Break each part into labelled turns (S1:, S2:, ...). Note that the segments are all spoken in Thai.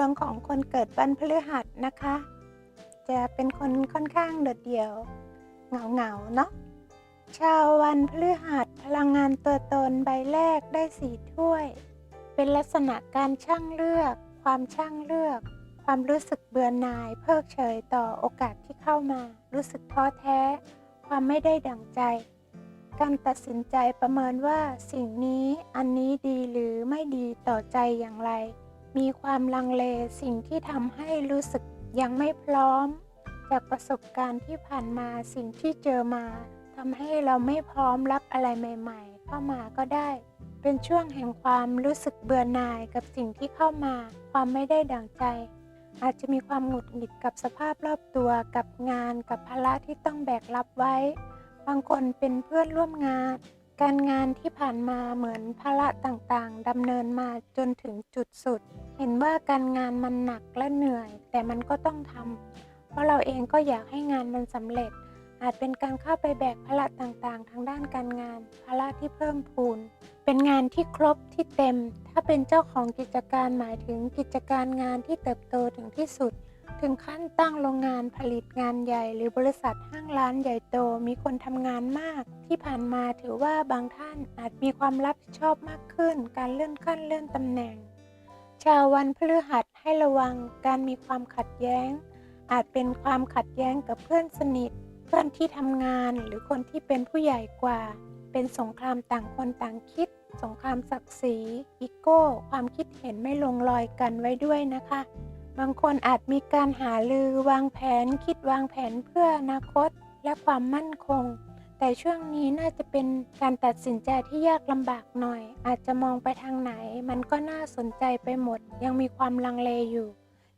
S1: วงของคนเกิดวันพฤหัสนะคะ จะเป็นคนค่อนข้างโดดเดี่ยวเหงาเหงาๆเนาะชาววันพฤหัสพลังงานตัวตนใบแรกได้สีถ้วย เป็นลักษณะการช่างเลือก ความช่างเลือก ความรู้สึกเบื่อหน่าย เพิกเฉยต่อโอกาสที่เข้ามา รู้สึกท้อแท้ ความไม่ได้ดั่งใจ การตัดสินใจประเมินว่าสิ่งนี้อันนี้ดีหรือไม่ดีต่อใจอย่างไร มีความลังเลสิ่งที่ทำให้รู้สึกยังไม่พร้อม จากประสบการณ์ที่ผ่านมาสิ่งที่เจอมาทำให้เราไม่พร้อมรับอะไรใหม่ ๆ เข้ามาก็ได้ เป็นช่วงแห่งความรู้สึกเบื่อหน่ายกับสิ่งที่เข้ามา ความไม่ได้ดั่งใจ อาจจะมีความหงุดหงิดกับสภาพรอบตัวกับงานกับภาระที่ต้องแบกรับไว้ บางคนเป็นเพื่อนร่วมงาน การงานที่ผ่านมาเหมือนภาระต่างๆดำเนินมาจนถึงจุดสุด เห็นว่าการงานมันหนักและเหนื่อย แต่มันก็ต้องทำเพราะเราเองก็อยากให้งานมันสำเร็จ อาจเป็นการเข้าไปแบกภาระต่างๆ ทางด้านการงาน ภาระที่เพิ่มพูน เป็นงานที่ครบที่เต็ม ถ้าเป็นเจ้าของกิจการหมายถึงกิจการงานที่เติบโตถึงที่สุด ถึงขั้นตั้งโรงงานผลิตงานใหญ่ หรือบริษัทห้างร้านใหญ่โตมีคนทำงานมาก ที่ผ่านมาถือว่าบางท่านอาจมีความรับผิดชอบมากขึ้น การเลื่อนขั้นเลื่อนตำแหน่ง ชาววันพฤหัสให้ระวังการมีความขัดแย้ง อาจเป็นความขัดแย้งกับเพื่อนสนิท เพื่อนที่ทำงานหรือคนที่เป็นผู้ใหญ่กว่า เป็นสงครามต่างคนต่างคิด สงครามศักดิ์ศรีอีโก้ ความคิดเห็นไม่ลงรอยกันไว้ด้วยนะคะ บางคนอาจมีการหาลือวางแผนคิดวางแผนเพื่ออนาคตและความมั่นคง แต่ช่วงนี้น่าจะเป็นการตัดสินใจที่ยากลำบากหน่อย อาจจะมองไปทางไหน มันก็น่าสนใจไปหมด ยังมีความลังเลอยู่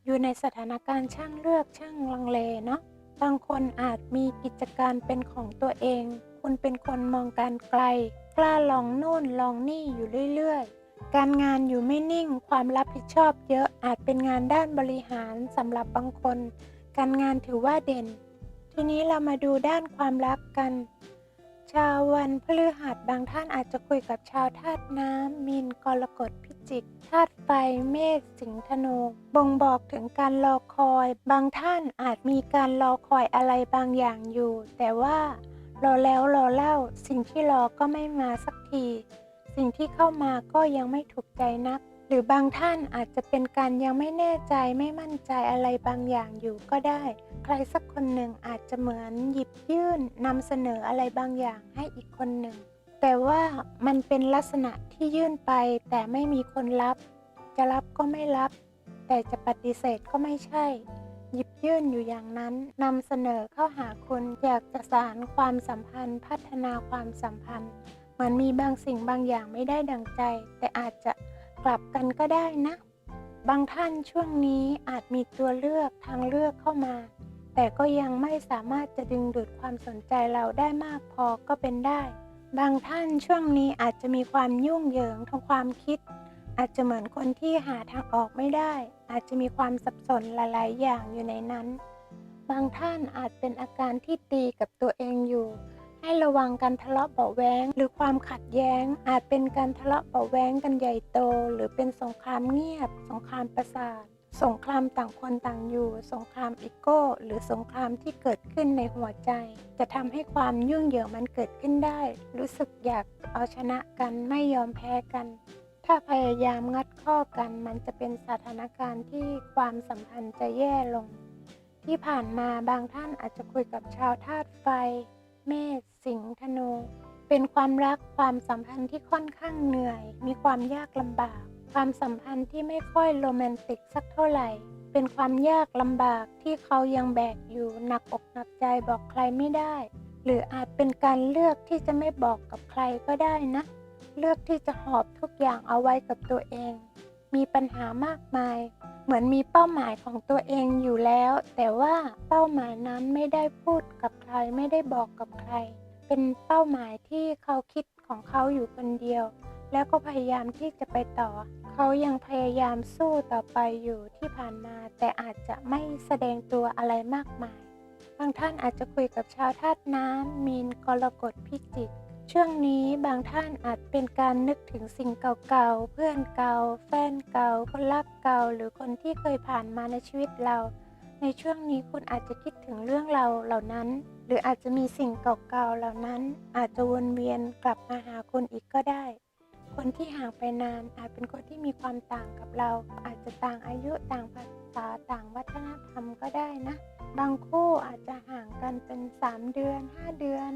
S1: อยู่ในสถานการณ์ช่างเลือกช่างลังเลเนาะบางคนอาจมีกิจการเป็นของตัวเอง คุณเป็นคนมองการไกล กล้าลองโน่นลองนี่อยู่เรื่อยๆ การงานอยู่ไม่นิ่งความรับผิดชอบเยอะอาจเป็นงานด้านบริหารสำหรับบางคน การงานถือว่าเด่น ทีนี้เรามาดูด้านความรักกัน ชาววันพฤหัสบางท่านอาจจะคุยกับชาวธาตุน้ำมีนกรกฎพิจิกธาตุไฟเมษสิงห์ธนูบ่งบอกถึงการรอคอย บางท่านอาจมีการรอคอยอะไรบางอย่างอยู่ แต่ว่ารอแล้วรอเล่า สิ่งที่รอก็ไม่มาสักที สิ่งที่เข้ามาก็ยังไม่ถูกใจนัก หรือบางท่านอาจจะเป็นการยังไม่แน่ใจไม่มั่นใจอะไรบางอย่างอยู่ก็ได้ ใครสักคนหนึ่งอาจจะเหมือนหยิบยื่นนำเสนออะไรบางอย่างให้อีกคนหนึ่ง แต่ว่ามันเป็นลักษณะที่ยื่นไปแต่ไม่มีคนรับ จะรับก็ไม่รับ แต่จะปฏิเสธก็ไม่ใช่ หยิบยื่นอยู่อย่างนั้นนำเสนอเข้าหาคุณอยากจะสานความสัมพันธ์ พัฒนาความสัมพันธ์ มือนมีบางสิ่งบางอย่างไม่ได้ดังใจ แต่อาจจะกลับกันก็ได้นะ บางท่านช่วงนี้อาจมีตัวเลือกทางเลือกเข้ามา แต่ก็ยังไม่สามารถจะดึงดูดความสนใจเราได้มากพอก็เป็นได้ บางท่านช่วงนี้อาจจะมีความยุ่งเหยิงทางความคิด อาจจะเหมือนคนที่หาทางออกไม่ได้ อาจจะมีความสับสนหลาย ๆ อย่างอยู่ในนั้น บางท่านอาจเป็นอาการที่ตีกับตัวเองอยู่ ให้ระวังการทะเลาะเบาแว้งหรือความขัดแย้ง อาจเป็นการทะเลาะเบาแว้งกันใหญ่โต หรือเป็นสงครามเงียบ สงครามประสาทสงครามต่างคนต่างอยู่ สงครามอีโก้ หรือสงครามที่เกิดขึ้นในหัวใจ จะทำให้ความยุ่งเหยิงมันเกิดขึ้นได้ รู้สึกอยากเอาชนะกันไม่ยอมแพ้กัน ถ้าพยายามงัดข้อกัน มันจะเป็นสถานการณ์ที่ความสัมพันธ์จะแย่ลง ที่ผ่านมาบางท่านอาจจะคุยกับชาวธาตุไฟ เมษสิงห์ธนู เป็นความรักความสัมพันธ์ที่ค่อนข้างเหนื่อย มีความยากลำบาก ความสัมพันธ์ที่ไม่ค่อยโรแมนติกสักเท่าไหร่ เป็นความยากลำบากที่เขายังแบกอยู่หนักอกหนักใจบอกใครไม่ได้ หรืออาจเป็นการเลือกที่จะไม่บอกกับใครก็ได้นะ เลือกที่จะหอบทุกอย่างเอาไว้กับตัวเอง มีปัญหามากมาย เหมือนมีเป้าหมายของตัวเองอยู่แล้ว แต่ว่าเป้าหมายนั้นไม่ได้พูดกับใครไม่ได้บอกกับใคร เป็นเป้าหมายที่เขาคิดของเขาอยู่คนเดียว แล้วก็พยายามที่จะไปต่อ เขายังพยายามสู้ต่อไปอยู่ที่ผ่านมา แต่อาจจะไม่แสดงตัวอะไรมากมาย บางท่านอาจจะคุยกับชาวธาตุน้ำมีนกรกฎพิจิก ช่วงนี้บางท่านอาจเป็นการนึกถึงสิ่งเก่าๆ เพื่อนเก่า แฟนเก่า คนรักเก่า หรือคนที่เคยผ่านมาในชีวิตเรา ในช่วงนี้คุณอาจจะคิดถึงเรื่องเราเหล่านั้น หรืออาจจะมีสิ่งเก่าๆ เหล่านั้น อาจจะวนเวียนกลับมาหาคุณอีกก็ได้ คนที่ห่างไปนานอาจเป็นคนที่มีความต่างกับเรา อาจจะต่างอายุต่างภาษา ต่างวัฒนธรรมก็ได้นะ บางคู่อาจจะห่างกันเป็น 3 เดือน 5 เดือน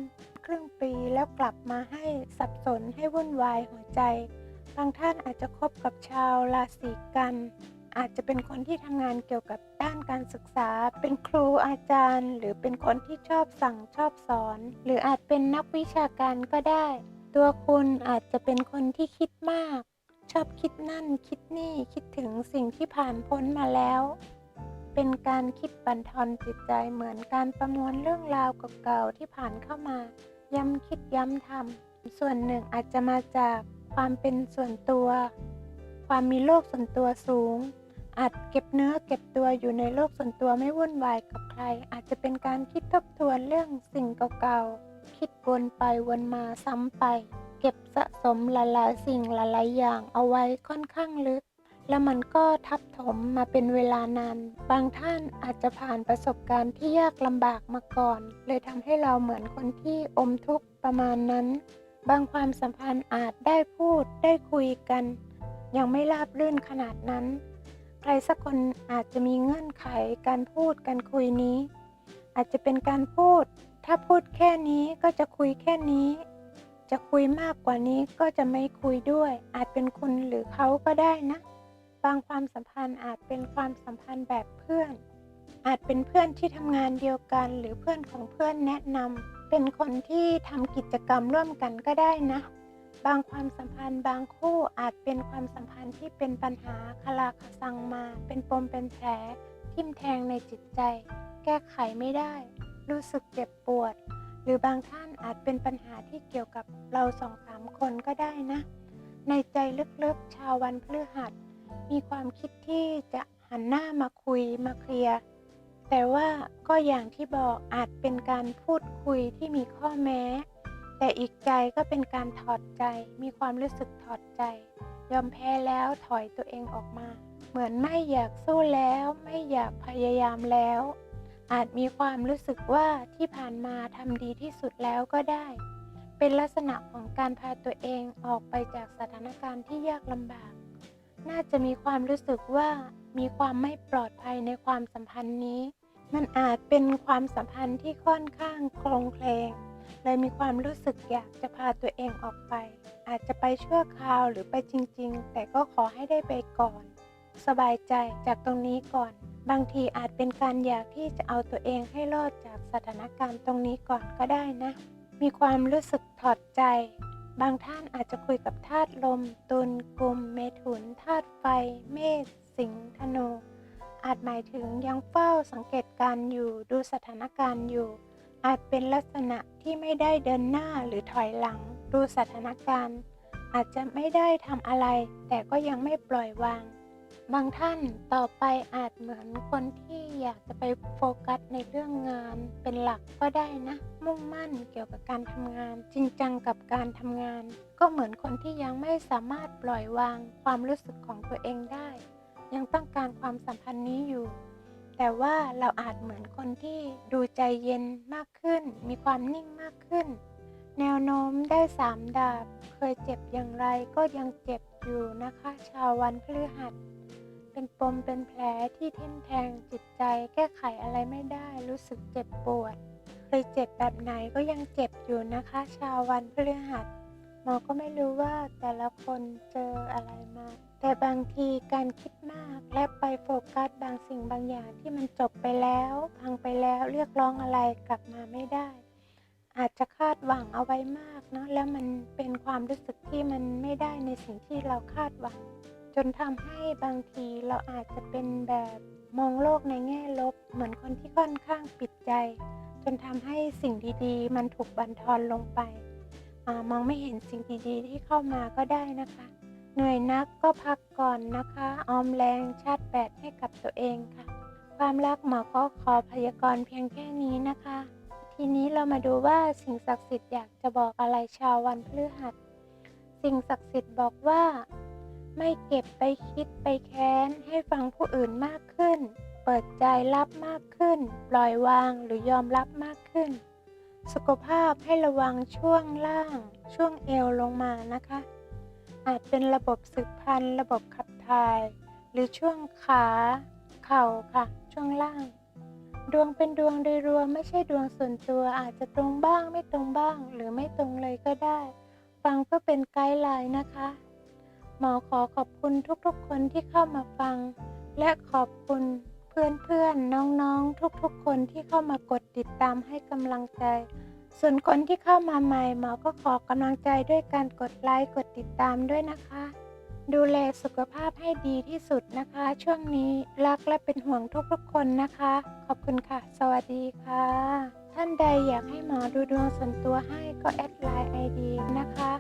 S1: ครึ่งปีแล้วกลับมาให้สับสนให้วุ่นวายหัวใจ บางท่านอาจจะคบกับชาวราศีกัน อาจจะเป็นคนที่ทำงานเกี่ยวกับด้านการศึกษา เป็นครูอาจารย์ หรือเป็นคนที่ชอบสั่งชอบสอน หรืออาจเป็นนักวิชาการก็ได้ ตัวคุณอาจจะเป็นคนที่คิดมาก ชอบคิดนั่นคิดนี่คิดถึงสิ่งที่ผ่านพ้นมาแล้ว เป็นการคิดบันทอนจิตใจเหมือนการประมวลเรื่องราวเก่าๆที่ผ่านเข้ามา ย้ำคิดย้ำทำส่วนหนึ่งอาจจะมาจากความเป็นส่วนตัว ความมีโลกส่วนตัวสูง อาจเก็บเนื้อเก็บตัวอยู่ในโลกส่วนตัวไม่วุ่นวายกับใคร อาจจะเป็นการคิดทบทวนเรื่องสิ่งเก่าๆคิดวนไปวนมาซ้ำไป เก็บสะสมหลายๆ สิ่งหลายๆอย่างเอาไว้ค่อนข้างลึก แล้วมันก็ทับถมมาเป็นเวลานาน บางท่านอาจจะผ่านประสบการณ์ที่ยากลำบากมาก่อน เลยทำให้เราเหมือนคนที่อมทุกข์ประมาณนั้น บางความสัมพันธ์อาจได้พูดได้คุยกัน ยังไม่ราบรื่นขนาดนั้น ใครสักคนอาจจะมีเงื่อนไขการพูดการคุยนี้ อาจจะเป็นการพูดถ้าพูดแค่นี้ก็จะคุยแค่นี้ จะคุยมากกว่านี้ก็จะไม่คุยด้วย อาจเป็นคุณหรือเขาก็ได้นะ บางความสัมพันธ์อาจเป็นความสัมพันธ์แบบเพื่อน อาจเป็นเพื่อนที่ทำงานเดียวกัน หรือเพื่อนของเพื่อนแนะนำเป็นคนที่ทำกิจกรรมร่วมกันก็ได้นะ บางความสัมพันธ์บางคู่อาจเป็นความสัมพันธ์ที่เป็นปัญหาคลาคสังมา เป็นปมเป็นแผลทิ่มแทงในจิตใจ แก้ไขไม่ได้ รู้สึกเจ็บปวด หรือบางท่านอาจเป็นปัญหาที่เกี่ยวกับเราสองสามคนก็ได้นะ ในใจลึกๆชาววันพฤหัส มีความคิดที่จะหันหน้ามาคุยมาเคลียร์แต่ว่าก็อย่างที่บอกอาจเป็นการพูดคุยที่มีข้อแม้ แต่อีกใจก็เป็นการถอดใจ มีความรู้สึกถอดใจ ยอมแพ้แล้วถอยตัวเองออกมา เหมือนไม่อยากสู้แล้ว ไม่อยากพยายามแล้ว อาจมีความรู้สึกว่าที่ผ่านมาทำดีที่สุดแล้วก็ได้ เป็นลักษณะของการพาตัวเองออกไปจากสถานการณ์ที่ยากลำบาก น่าจะมีความรู้สึกว่ามีความไม่ปลอดภัยในความสัมพันธ์นี้ มันอาจเป็นความสัมพันธ์ที่ค่อนข้างโคลงเคลงเลยมีความรู้สึกอยากจะพาตัวเองออกไป อาจจะไปชั่วคราวหรือไปจริง ๆ แต่ก็ขอให้ได้ไปก่อน สบายใจจากตรงนี้ก่อน บางทีอาจเป็นการอยากที่จะเอาตัวเองให้รอดจากสถานการณ์ตรงนี้ก่อนก็ได้นะ มีความรู้สึกถอดใจ บางท่านอาจจะคุยกับธาตุลม ตุลกลุ่มเมถุนธาตุไฟ เมษสิงห์ธนู อาจหมายถึงยังเฝ้าสังเกตการอยู่ดูสถานการณ์อยู่ อาจเป็นลักษณะที่ไม่ได้เดินหน้าหรือถอยหลัง ดูสถานการณ์ อาจจะไม่ได้ทำอะไร แต่ก็ยังไม่ปล่อยวาง บางท่านต่อไปอาจเหมือนคนที่อยากจะไปโฟกัสในเรื่องงานเป็นหลักก็ได้นะ มุ่งมั่นเกี่ยวกับการทำงาน จริงจังกับการทำงาน ก็เหมือนคนที่ยังไม่สามารถปล่อยวางความรู้สึกของตัวเองได้ ยังต้องการความสัมพันธ์นี้อยู่ แต่ว่าเราอาจเหมือนคนที่ดูใจเย็นมากขึ้น มีความนิ่งมากขึ้น แนวโน้มได้สามดาบ เคยเจ็บอย่างไรก็ยังเจ็บอยู่นะคะ ชาววันพฤหัส เป็นปมเป็นแผลที่ทิ่มแทงจิตใจ แก้ไขอะไรไม่ได้รู้สึกเจ็บปวด เคยเจ็บแบบไหนก็ยังเจ็บอยู่นะคะ ชาววันพฤหัสหมอก็ไม่รู้ว่าแต่ละคนเจออะไรมา แต่บางทีการคิดมากและไปโฟกัสบางสิ่งบางอย่างที่มันจบไปแล้วพังไปแล้วเรียกร้องอะไรกลับมาไม่ได้ อาจจะคาดหวังเอาไว้มากเนาะแล้วมันเป็นความรู้สึกที่มันไม่ได้ในสิ่งที่เราคาดหวัง จนทำให้บางทีเราอาจจะเป็นแบบมองโลกในแง่ลบ เหมือนคนที่ค่อนข้างปิดใจ จนทำให้สิ่งดีๆ มันถูกบั่นทอนลงไปอมองไม่เห็นสิ่งดี ๆ ที่เข้ามาก็ได้นะคะ เหนื่อยนักก็พักก่อนนะคะ ออมแรงชาติแบตให้กับตัวเองค่ะ ความรักหมอก็ขอพยากรณ์เพียงแค่นี้นะคะ ทีนี้เรามาดูว่าสิ่งศักดิ์สิทธิ์อยากจะบอกอะไรชาววันพฤหัส สิ่งศักดิ์สิทธิ์บอกว่า ไม่เก็บไปคิดไปแค้น ให้ฟังผู้อื่นมากขึ้น เปิดใจรับมากขึ้น ปล่อยวางหรือยอมรับมากขึ้น สุขภาพให้ระวังช่วงล่าง ช่วงเอวลงมานะคะ อาจเป็นระบบสืบพันธุ์ ระบบขับถ่าย หรือช่วงขา เข่าค่ะ ช่วงล่าง ดวงเป็นดวงโดยรวมไม่ใช่ดวงส่วนตัวอาจจะตรงบ้างไม่ตรงบ้าง หรือไม่ตรงเลยก็ได้ ฟังเพื่อเป็นไกด์ไลน์นะคะ หมอขอขอบคุณทุกๆคนที่เข้ามาฟัง และขอบคุณเพื่อนๆน้องๆ ทุกๆ คนที่เข้ามากดติดตามให้กำลังใจ ส่วนคนที่เข้ามาใหม่หมอก็ขอกำลังใจด้วยการกดไลค์กดติดตามด้วยนะคะ ดูแลสุขภาพให้ดีที่สุดนะคะ ช่วงนี้รักและเป็นห่วงทุกๆ คนนะคะ ขอบคุณค่ะ สวัสดีค่ะ ท่านใดอยากให้หมอดูดวงส่วนตัวให้ก็แอดไลน์ไอดีนะคะ